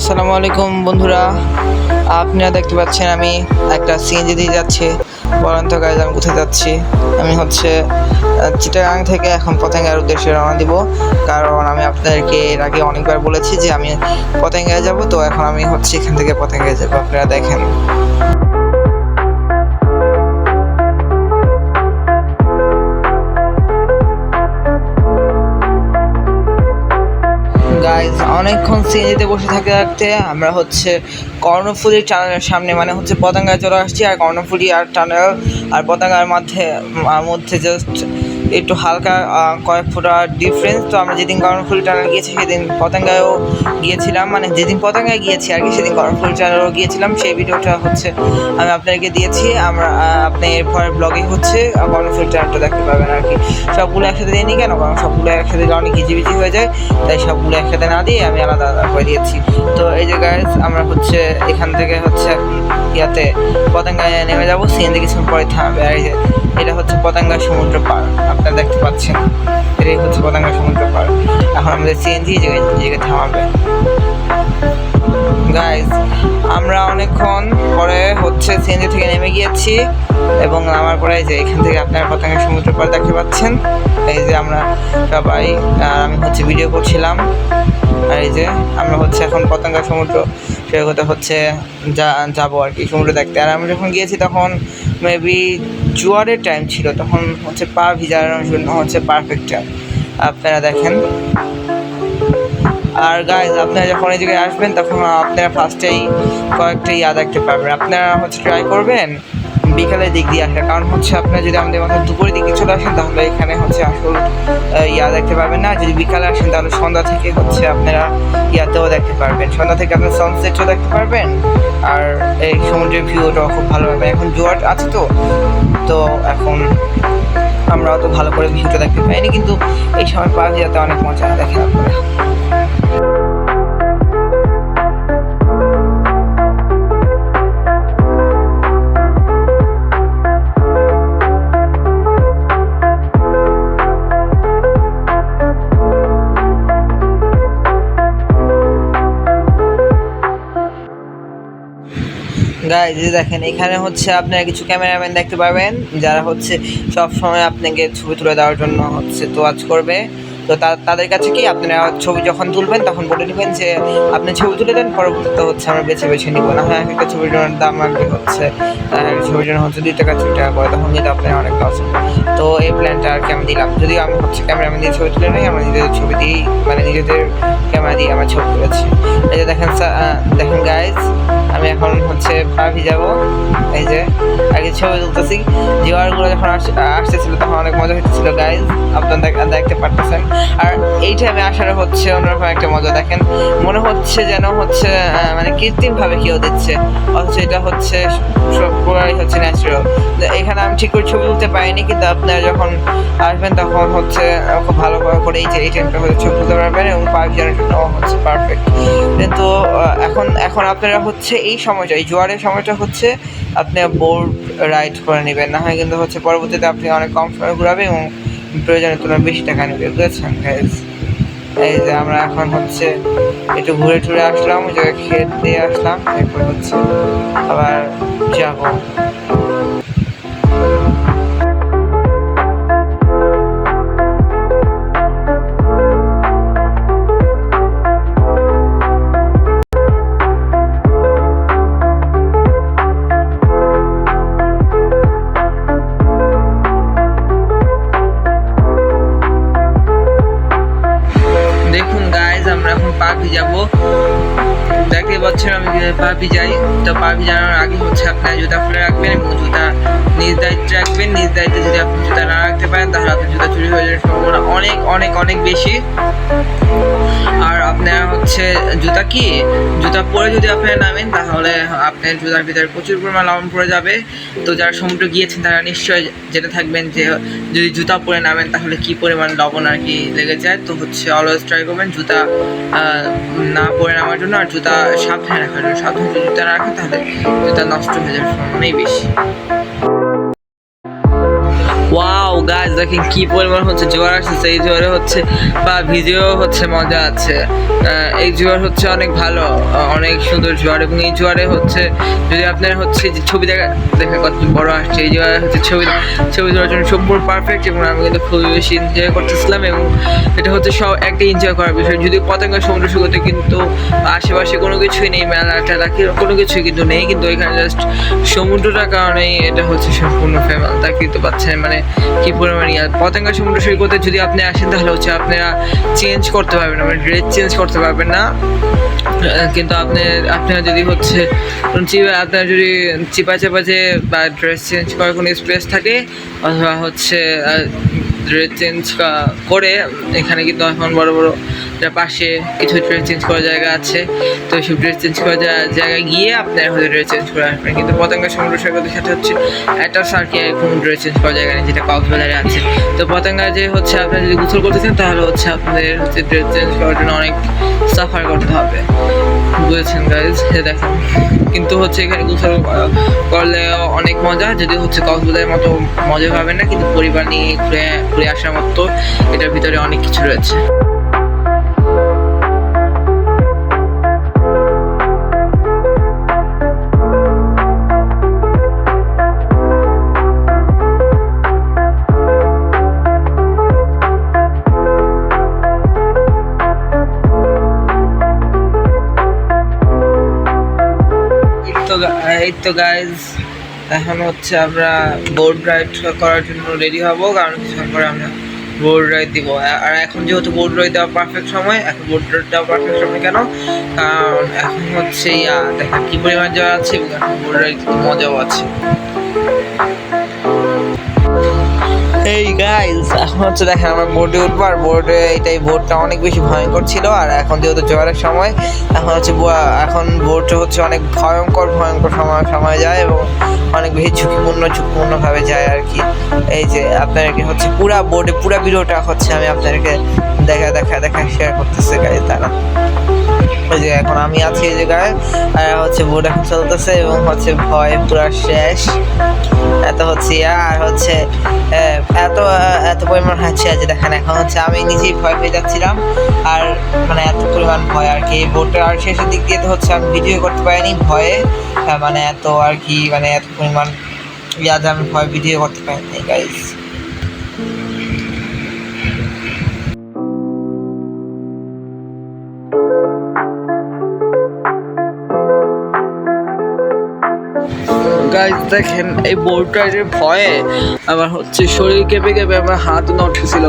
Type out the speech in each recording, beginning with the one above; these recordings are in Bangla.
আসসালামু আলাইকুম, বন্ধুরা। আপনারা দেখতে পাচ্ছেন আমি একটা সিএনজি দিয়ে যাচ্ছি। বরন্ত গাইজ আমি কোথায় যাচ্ছি? আমি হচ্ছে চিটাগাং থেকে এখন পতেঙ্গার উদ্দেশ্যে রওনা দিব। কারণ আমি আপনাদেরকে এর আগে অনেকবার বলেছি যে আমি পতেঙ্গায় যাব, তো এখন আমি হচ্ছে এখান থেকে পতেঙ্গায় যাব। আপনারা দেখেন। গাইজ অনেকক্ষণ সিএনজিতে বসে থাকতে থাকতে আমরা হচ্ছে কর্ণফুলি টানেলের সামনে মানে হচ্ছে পতাঙ্গায় চলে আসছি, আর কর্ণফুলি আর টানেল আর পতাঙ্গার মধ্যে মধ্যে জাস্ট একটু হালকা কয়েক ফুটা ডিফারেন্স তো আমরা যেদিন কর্ণফুলি টানেল গিয়েছি, সেদিন পতাঙ্গায়ও গিয়েছিলাম। মানে যেদিন পতাঙ্গায় গিয়েছি আর কি, সেদিন কর্ণফুলি টানেলও গিয়েছিলাম। সেই ভিডিওটা হচ্ছে, আমি আপনাদেরকে দিয়েছি। আমরা আপনি এরপর ব্লগে হচ্ছে কর্ণফুলি টানেলটা দেখতে পাবেন আর কি। সবগুলো একসাথে দিইনি কেন? কারণ সবগুলো একসাথে দিলে অনেক হিজিবিজি হয়ে যায়। তাই সবগুলো একসাথে না দিয়ে আমি আলাদা আলাদা করে দিয়েছি। তো এই যে গাইজ আমরা হচ্ছে এখান থেকে হচ্ছে ইয়াতে পতঙ্গায় নেমে যাব। সিএনজি কিছুক্ষণ পরে থামবে। আর এটা হচ্ছে পতঙ্গা সমুদ্র পার। আপনারা দেখতে পাচ্ছেন। এটাই হচ্ছে পতঙ্গা সমুদ্র পার। এখন আমাদের সিএনজি জায়গায় থামাবে। গাইজ আমরা অনেকক্ষণ পরে হচ্ছে সিএনজি থেকে নেমে গিয়েছি এবং নামার পরে যে এখান থেকে আপনারা পতঙ্গা সমুদ্র পার দেখতে পাচ্ছেন। এই যে আমরা সবাই আমি হচ্ছে ভিডিও করছিলাম। আর এই যে আমরা হচ্ছে এখন পতঙ্গা সমুদ্র সৈকতে হচ্ছে যা, যাব আর কি সমুদ্র দেখতে। আর আমি যখন গিয়েছি তখন মেবি জোয়ারের টাইম ছিল, তখন হচ্ছে পা ভিজানোর জন্য হচ্ছে পারফেক্ট টাইম আপনারা দেখেন। আর গাইজ আপনারা যখন এই আসবেন, তখন আপনারা ফার্স্টেই কয়েকটা ইয়া দেখতে পারবেন। আপনারা হচ্ছে ট্রাই করবেন? বিকালের দিক দিয়ে আসা। কারণ হচ্ছে আপনারা যদি আমাদের মতো দুপুরের দিকে চলে আসেন, তাহলে এখানে হচ্ছে আসল ইয়া দেখতে পারবেন না। যদি বিকালে আসেন, তাহলে সন্ধ্যা থেকে হচ্ছে আপনারা ইয়াতেও দেখতে পারবেন। সন্ধ্যা থেকে আপনার সানসেটও দেখতে পারবেন। আর এই সমুদ্রের ভিউটাও খুব ভালো হবে। এখন জোয়ার আছে তো তো এখন আমরা অত ভালো করে ভিউটা দেখতে পাইনি, কিন্তু এই সময় পাওয়া যেতে অনেক মজা দেখেন আপনারা গাইজ দেখেন, এখানে হচ্ছে আপনারা কিছু ক্যামেরাম্যান দেখতে পাবেন যারা হচ্ছে সব সময় আপনাকে ছবি তুলে দেওয়ার জন্য হচ্ছে তোয়াজ করবে। তো তাদের কাছে কি আপনারা ছবি যখন তুলবেন তখন বলে নেবেন যে, আপনি ছবি তুলে দেন, পরবর্তীতে হচ্ছে আমরা বেছে বেছে নিব। না হয় একটা ছবির দাম লাগবে হচ্ছে ছবির জন্য হচ্ছে দুই টাকা, তিন টাকা করে তখন কিন্তু আপনার অনেক লস তো এই প্ল্যানটা আর কি আমি দিলাম। যদি আমি হচ্ছে ক্যামেরাম্যান দিয়ে ছবি তুলে নেই, আমরা নিজেদের ছবি দিয়েই মানে নিজেদের ক্যামেরা দিয়ে আমরা ছবি তুলেছি। এই যে দেখেন দেখেন গাইজ আমি এখন হচ্ছে পা ভিজাবো। এই যে, আগে ছবি তুলতেছি। জোয়ারগুলো যখন আস- আসতেছিল তখন অনেক মজা হইতেছিল গাইজ আপনারা দেখ- দেখতে পারতেছেন। আর এই টাইমে আসার হচ্ছে অন্যরকম একটা মজা, দেখেন। মনে হচ্ছে যেন হচ্ছে মানে কৃত্রিম ভাবে কেউ দিচ্ছে অথচ এটা হচ্ছে সব পুরাই হচ্ছে ন্যাচারাল এখানে আমি ঠিক করে ছবি তুলতে পারিনি, কিন্তু আপনারা যখন আসবেন তখন হচ্ছে খুব ভালো করে এই যে, এই টাইমটা হচ্ছে ছবি তুলতে পারবেন এবং পাইপ ভিজানোর জন্য হচ্ছে পারফেক্ট কিন্তু এখন এখন আপনারা হচ্ছে এই সময়টা, এই জোয়ারের সময়টা হচ্ছে আপনি বোর্ড রাইড করে নেবেন। না হয় কিন্তু হচ্ছে পরবর্তীতে আপনি অনেক কম সময় ঘুরাবেন এবং প্রয়োজনের তোমরা বেশি টাকা নেবে, বুঝেছেন গাইজ এই যে আমরা এখন হচ্ছে একটু ঘুরে টুরে আসলাম, ওই জায়গায় খেয়ে দিয়ে আসলাম, এরপর হচ্ছে আবার যাব। ভিজাই তো পা ভিজানোর আগে হচ্ছে আপনার জুতা খুলে রাখবেন এবং জুতা নিজ দায়িত্বে রাখবেন। নিজ দায়িত্বে যদি আপনি জুতা না রাখতে পারেন, তাহলে আপনার জুতা চুরি হয়ে যাওয়ার সম্ভাবনা অনেক অনেক অনেক বেশি। আর আপনার হচ্ছে জুতা কি? জুতা পরে যদি আপনার নামেন জুতার ভিতরে প্রচুর পরিমাণ লবণ পড়ে যাবে। তো যারা সমুদ্রে গিয়েছেন, তারা নিশ্চয়ই জেনে থাকবেন যে, যদি জুতা পরে নামেন, তাহলে কি পরিমাণ লবণ আর কি লেগে যায়? তো হচ্ছে অলওয়েজ ট্রাই করবেন জুতা না পরে নামার জন্য, আর জুতা সাবধানে রাখার জন্য। সাবধানে জুতা না রাখেন, তাহলে জুতা নষ্ট হয়ে যাওয়ার সম্ভাবনাই বেশি দেখেন কি পরিমাণ হচ্ছে, জোয়ার আসছে এই জোয়ারে হচ্ছে বা ভিডিও হচ্ছে মজা আছে। এই জোয়ার হচ্ছে অনেক ভালো অনেক সুন্দর জোয়ার এবং এই জোয়ারে হচ্ছে যদি আপনার হচ্ছে যে ছবি দেখা কত বড় আসছে, এই জোয়ারে হচ্ছে ছবি ছবি তোলার জন্য সম্পূর্ণ পারফেক্ট এবং আমি কিন্তু খুবই বেশি এনজয় করতেছিলাম এবং এটা হচ্ছে সব একটা এনজয় করার বিষয়। যদি পতঙ্গ সমুদ্র সৈকতে কিন্তু আশেপাশে কোনো কিছুই নেই, মেলা টেলা কোনো কিছুই কিন্তু নেই, কিন্তু এখানে জাস্ট সমুদ্রটার কারণেই এটা হচ্ছে সম্পূর্ণ ফেমাস তা কিন্তু পাচ্ছেন মানে কি পরিমাণ ইয়া পতেঙ্গা সমুদ্র সৈকতে যদি আপনি আসেন, তাহলে হচ্ছে আপনারা চেঞ্জ করতে পারবেন মানে ড্রেস চেঞ্জ করতে পারবেন না। কিন্তু আপনি, আপনারা যদি হচ্ছে চিপা, আপনার যদি চিপা চাপা যে বা ড্রেস চেঞ্জ করার কোনো স্পেস থাকে, অথবা হচ্ছে ড্রেস চেঞ্জ করে, এখানে কিন্তু এখন বড় বড় পাশে কিছু ড্রেস চেঞ্জ করার জায়গা আছে। তো সেই ড্রেস চেঞ্জ করার জায়গায় গিয়ে আপনারা হয়তো ড্রেস চেঞ্জ করে আসবেন। কিন্তু পতঙ্গা সৈকতের সাথে হচ্ছে একটা সার্কে কোনো ড্রেস চেঞ্জ করার জায়গা নেই, যেটা কক্সবাজারে আছে। তো পতঙ্গা যে হচ্ছে আপনারা যদি গোসল করতে চান, তাহলে হচ্ছে আপনাদের হচ্ছে ড্রেস চেঞ্জ করার জন্য অনেক সাফার করতে হবে। বুঝেছেন গাইজ দেখেন। কিন্তু হচ্ছে এখানে গোসল করা- করলে অনেক মজা, যদি হচ্ছে কক্সবাজারের মতো মজা পাবেন না, কিন্তু পরিবার নিয়ে ঘুরে ঘুরে আসার মতো এটার ভিতরে অনেক কিছু রয়েছে। তো গাইজ এখন হচ্ছে আমরা বোর্ড রাইড করার জন্য রেডি হব, কারণ কিছুক্ষণ পরে আমরা বোর্ড রাইড দিব। আর এখন যেহেতু বোর্ড রাইড দেওয়া পারফেক্ট সময়, এখন বোর্ড রাইড দেওয়া পারফেক্ট সময় কেন? কারণ এখন হচ্ছে ইয়া, দেখেন কি পরিমাণ যাওয়া আছে বোর্ড রাইড মজাও আছে। এই গাইস এখন হচ্ছে দেখেন আমরা বোর্ডে উঠবো, আর বোর্ডে এটাই বোর্ডটা অনেক বেশি ভয়ঙ্কর ছিল, আর এখন যেহেতু জোয়ারের সময়, এখন হচ্ছে এখন বোর্ডটা হচ্ছে অনেক ভয়ঙ্কর ভয়ঙ্কর সময় সময় যায় এবং অনেক বেশি ঝুঁকিপূর্ণ, ঝুঁকিপূর্ণভাবে যায় আর কি। এই যে আপনাদেরকে হচ্ছে পুরা বোর্ডে পুরা ভিডিওটা হচ্ছে আমি আপনাদেরকে দেখা দেখা দেখা শেয়ার করতেছে গাইজ তারা। যে এখন আমি আছি এই জায়গায়, আর হচ্ছে বোর্ড এখন চলতেছে এবং হচ্ছে ভয় পুরা শেষ। এত হচ্ছে আর হচ্ছে এত এত পরিমাণ হচ্ছে আছে দেখেন এখন হচ্ছে আমি নিজেই ভয় পেয়ে যাচ্ছিলাম। আর মানে এত পরিমাণ ভয় আর কি বোটটা আর শেষের দিক দিয়ে তো হচ্ছে আমি ভিডিও করতে পারিনি ভয়ে মানে এত আর কি মানে এত পরিমাণ ইয়াদ আমি ভয় ভিডিও করতে পারিনি গাইজ দেখেন, এই বোট রাইডের ভয়ে আমার হচ্ছে শরীর কেঁপে কেঁপে আমার হাত নড়তেছিল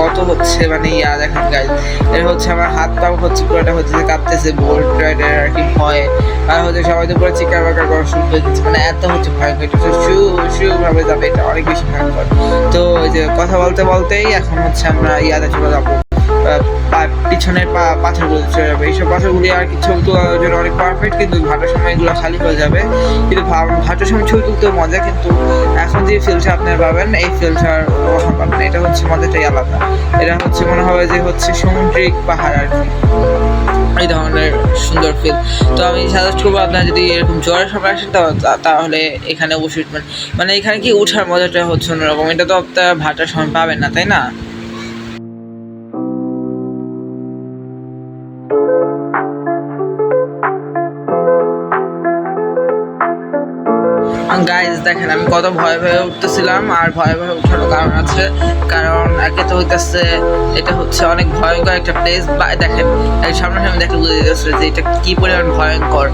কত হচ্ছে মানে ইয়া, দেখেন গাইজ এর হচ্ছে আমার হাত পাও হচ্ছে পুরোটা হচ্ছে কাঁপতেছে বোট রাইডের আর কি ভয়ে। আর হচ্ছে সবাই তো পুরো চিকা বাকা করা শুরু করে দিচ্ছে। মানে এত হচ্ছে এটা হচ্ছে শু শু ভাবে যাবে, এটা অনেক বেশি ভয়ঙ্কর। তো ওই যে কথা বলতে বলতেই এখন হচ্ছে আমরা ইয়াতে চলে যাব। পিছনের পা পাথরগুলো চলে যাবে। এইসব পাথরগুলি আর কি ছবি তোলার জন্য অনেক পারফেক্ট কিন্তু ভাটার সময় এগুলো খালি হয়ে যাবে। কিন্তু ভাটার সময় ছবি তুলতে মজা, কিন্তু এখন যে ফিলটা আপনারা পাবেন, এই ফিলটার পাবেন এটা হচ্ছে মজাটাই আলাদা। এটা হচ্ছে মনে হবে যে হচ্ছে সামুদ্রিক পাহাড় আর কি। এই ধরনের সুন্দর ফিল তো আমি সাজেস্ট করব আপনারা যদি এরকম জ্বরের সময় আসেন তাহলে এখানে অবশ্যই মানে এখানে কি উঠার মজাটা হচ্ছে অন্যরকম। এটা তো আপনারা ভাটার সময় পাবেন না, তাই না? দেখেন, আমি কত ভয় ভয়ে উঠতেছিলাম আর ভয়ে ভয়ে উঠারও কারণ আছে। কারণ একে তো হইতেছে, এটা হচ্ছে অনেক ভয়ঙ্কর একটা প্লেস দেখেন, এই সামনাসামনি দেখলে বুঝে যাচ্ছে যে এটা কি পরিমাণ ভয়ঙ্কর।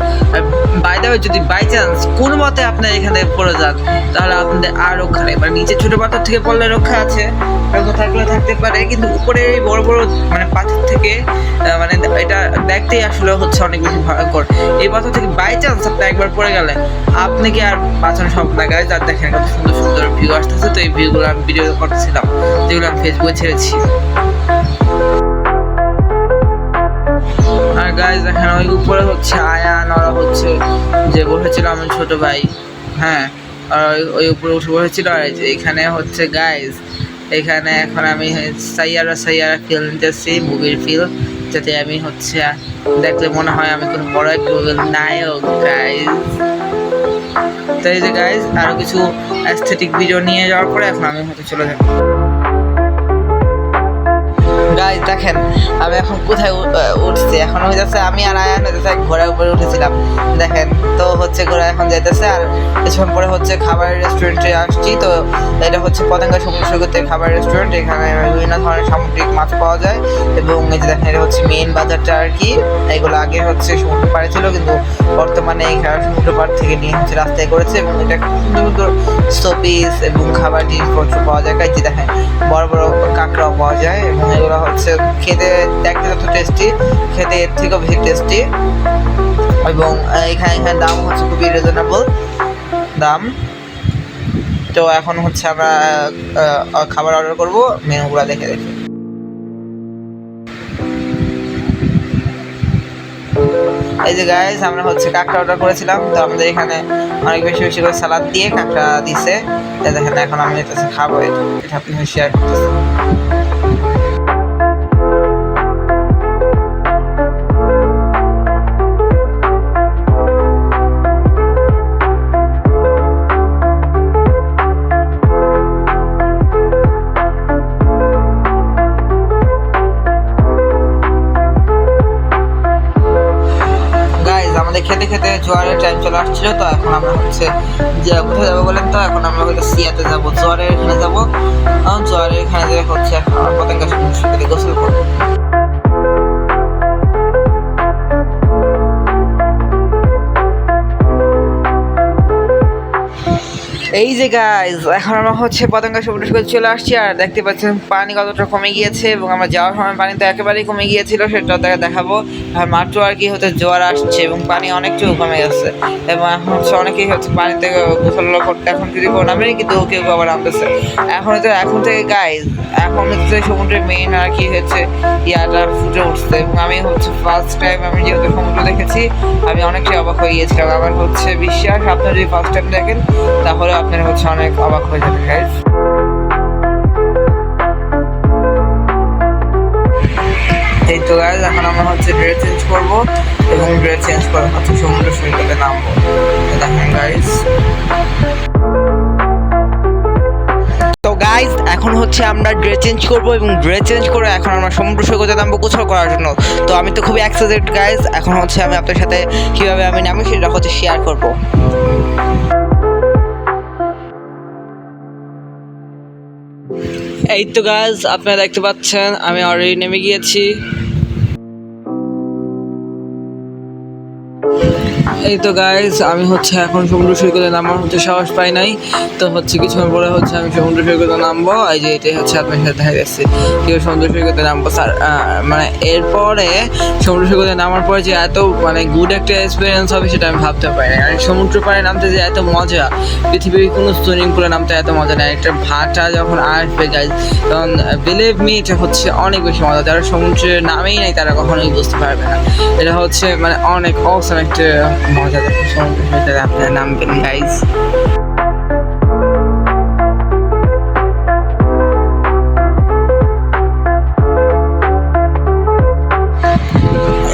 বাই দ্য যদি বাই চান্স কোনো মতে আপনার এখানে পড়ে যান, তাহলে আপনাদের আর ওখানে মানে নিচে ছোটো পাথর থেকে পড়লে রক্ষা আছে থাকলে থাকতে পারে, কিন্তু উপরে বড় বড় মানে পাথর থেকে মানে এটা দেখতেই আসলে হচ্ছে অনেক বেশি ভয়ঙ্কর। এই পাথর থেকে বাই চান্স আপনি একবার পড়ে গেলে, আপনি কি আর বাঁচানো সম্ভব? না গাইজ আর দেখেন কত সুন্দর সুন্দর ভিউ আসতেছে। তো এই ভিউগুলো আমি ভিডিও করতেছিলাম যেগুলো আমি ফেসবুকে ছেড়েছি। আর গাইজ দেখেন, ওই উপরে হচ্ছে আয়ান, ওরা হচ্ছে যে বসেছিল আমার ছোট ভাই। হ্যাঁ আর ওই- উপরে উঠে বসেছিল। আর এখানে হচ্ছে গাইজ এখানে এখন আমি সাইয়ারা সাইয়ারা ফিল নিতেছি মুভির ফিল যাতে আমি হচ্ছে দেখলে মনে হয় আমি কোনো বড় একটা নায়ক গাইজ তো এই যে গাইজ আরও কিছু অ্যাস্থেটিক ভিডিও নিয়ে যাওয়ার পরে এখন আমি হয়তো চলে যাব। গাইজ দেখেন, আমি এখন কোথায় উঠছি? এখন হয়ে যাচ্ছে, আমি আর আয়ান হয়ে যাচ্ছে, ঘোড়ার উপরে উঠেছিলাম। দেখেন, তো হচ্ছে ঘোড়া এখন যাইতেছে, আর কিছুক্ষণ পরে হচ্ছে খাবারের রেস্টুরেন্টে আসছি। তো এটা হচ্ছে পতেঙ্গা সমুদ্র সৈকতের খাবার রেস্টুরেন্ট এখানে বিভিন্ন ধরনের সামুদ্রিক মাছ পাওয়া যায়। এবং এই যে দেখেন, এটা হচ্ছে মেইন বাজারটা আর কি। এগুলো আগে হচ্ছে সমুদ্র পাড়ে ছিল, কিন্তু বর্তমানে এখানে সমুদ্র পাড় থেকে নিয়ে হচ্ছে রাস্তায় করেছে, এবং এটা সুন্দর সুন্দর স্টপিস এবং খাবার জিনিসপত্র পাওয়া যায়। এই যে দেখেন, বড় বড় কাঁকড়াও পাওয়া যায়, এবং এগুলো হচ্ছে খেতে দেখতে যত টেস্টি খেতে এর থেকেও বেশি টেস্টি এবং এখানে এখানে দাম হচ্ছে খুবই রিজনেবল দাম। তো এখন হচ্ছে আমরা খাবার অর্ডার করব, মেনুগুলো দেখে দেখে। এই যে গাইস আমরা হচ্ছে কাঁকড়া অর্ডার করেছিলাম, তো আমাদের এখানে অনেক বেশি বেশি করে সালাদ দিয়ে কাঁকড়া দিছে। দেখেন, এখন আমি খাব, এটা আপনি শেয়ার করতেছি খেতে জোয়ারের টাইম চলে আসছিল, তো এখন আমরা হচ্ছে যে কোথায় যাব বলেন তো? এখন আমরা হয়তো সিয়াতে যাব, জোয়ারের এখানে যাব। জোয়ারের এখানে যে হচ্ছে এখন পতেঙ্গা গোসল করব। এই যে গাইজ এখন আমরা হচ্ছে পতঙ্গা সমুদ্র সৈকত চলে আসছি, আর দেখতে পাচ্ছেন পানি কতটা কমে গিয়েছে এবং আমরা যাওয়ার সময় পানি তো একেবারেই কমে গিয়েছিল, সেটা দেখা দেখাবো। আর মাত্র আর কি হচ্ছে জোয়ার আসছে এবং পানি অনেকটুকু কমে গেছে। এবং এখন হচ্ছে অনেকেই হচ্ছে পানিতে গোসল করতে এখন যদি কোনো নামেনি কিন্তু কেউ কেউ আবার নামতেছে। এখন হচ্ছে এখন থেকে গাইজ এখন হচ্ছে সমুদ্রের মেইন আর কি হচ্ছে ইয়াটা ফুটে উঠছে। এবং আমি হচ্ছে ফার্স্ট টাইম আমি যেহেতু সমুদ্র দেখেছি, আমি অনেকটাই অবাক হয়ে গিয়েছিলাম। আমার হচ্ছে বিশ্বাস আপনারা যদি ফার্স্ট টাইম দেখেন, তাহলে আপনারা হচ্ছে অনেক অবাক হয়ে যাবেন গাইজ এই তো গাইজ এখন আমরা হচ্ছে ড্রেস চেঞ্জ করব এবং ড্রেস চেঞ্জ করে হচ্ছে সমুদ্র সৈকতে নামবো। দেখেন গাইজ হচ্ছে আমরা ড্রেস চেঞ্জ করব এবং ড্রেস চেঞ্জ করে এখন আমরা সমুদ্র সৈকতে নামবো কোথাও করার জন্য। তো আমি তো খুবই এক্সাইটেড গাইজ এখন হচ্ছে আমি আপনার সাথে কীভাবে আমি নামি সেটা হচ্ছে শেয়ার করব। এই তো গাছ আপনারা দেখতে পাচ্ছেন, আমি অলরেডি নেমে গিয়েছি। এই তো গাইজ আমি হচ্ছে এখন সমুদ্র সৈকতে নামার হচ্ছে সাহস পাই নাই। তো হচ্ছে কিছুক্ষণ পরে হচ্ছে আমি সমুদ্র সৈকতে নামবো। এই যে এটাই হচ্ছে আপনার সাথে দেখা যাচ্ছে। কেউ সমুদ্র সৈকতে নামবো স্যার মানে এরপরে সমুদ্র সৈকতে নামার পরে যে এত মানে গুড একটা এক্সপিরিয়েন্স হবে সেটা আমি ভাবতে পারি না আর সমুদ্র পাড়ে নামতে যে এত মজা, পৃথিবীর কোনো সুইমিং পুলে নামতে এত মজা নেই। একটা ভাটা যখন আসবে গাইজ তখন বিলিভ মি এটা হচ্ছে অনেক বেশি মজা। যারা সমুদ্রে নামেই নাই, তারা কখনোই বুঝতে পারবে না। এটা হচ্ছে মানে অনেক অসম একটা মজা দেখো সমুদ্র সৈকতে আপনারা নামবেন গাইজ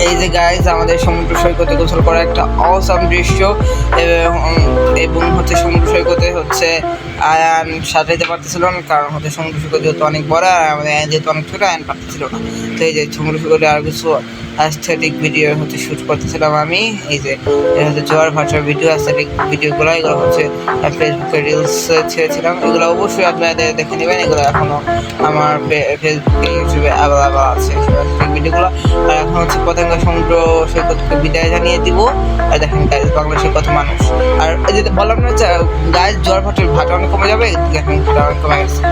এই যে গাইজ আমাদের সমুদ্র সৈকতে গোসল করা একটা অসাম দৃশ্য এবং হচ্ছে সমুদ্র সৈকতে হচ্ছে আয়ান সাজাইতে পারতেছিল না, কারণ হচ্ছে সমুদ্র সৈকত যেহেতু অনেক বড়, আর আমাদের যেহেতু অনেক ছোটো, আয়ান পারতেছিল না। তো এই যে সমুদ্র সৈকতে আর কিছু অ্যাস্থেটিক ভিডিও হচ্ছে শ্যুট করতেছিলাম আমি। এই যে হচ্ছে জোয়ার ভাষার ভিডিও অ্যাস্থেটিক ভিডিওগুলো এগুলো হচ্ছে ফেসবুকে রিলস ছেড়েছিলাম। এগুলো অবশ্যই আপনারা দেখে নেবেন। এগুলো এখনও আমার ফেসবুকে ইউটিউবে অ্যাভেলেবল আছে ভিডিওগুলো আর এখন হচ্ছে পতঙ্গ সমুদ্র সৈকতকে বিদায় জানিয়ে দিব। আর দেখেন গাইজ বাংলাদেশের কত মানুষ। আর এই যে বললাম না গাইজ জোয়ার ভাটের ভাটা অনেক কমে যাবে। দেখেন, ভাটা অনেক কমে গেছে।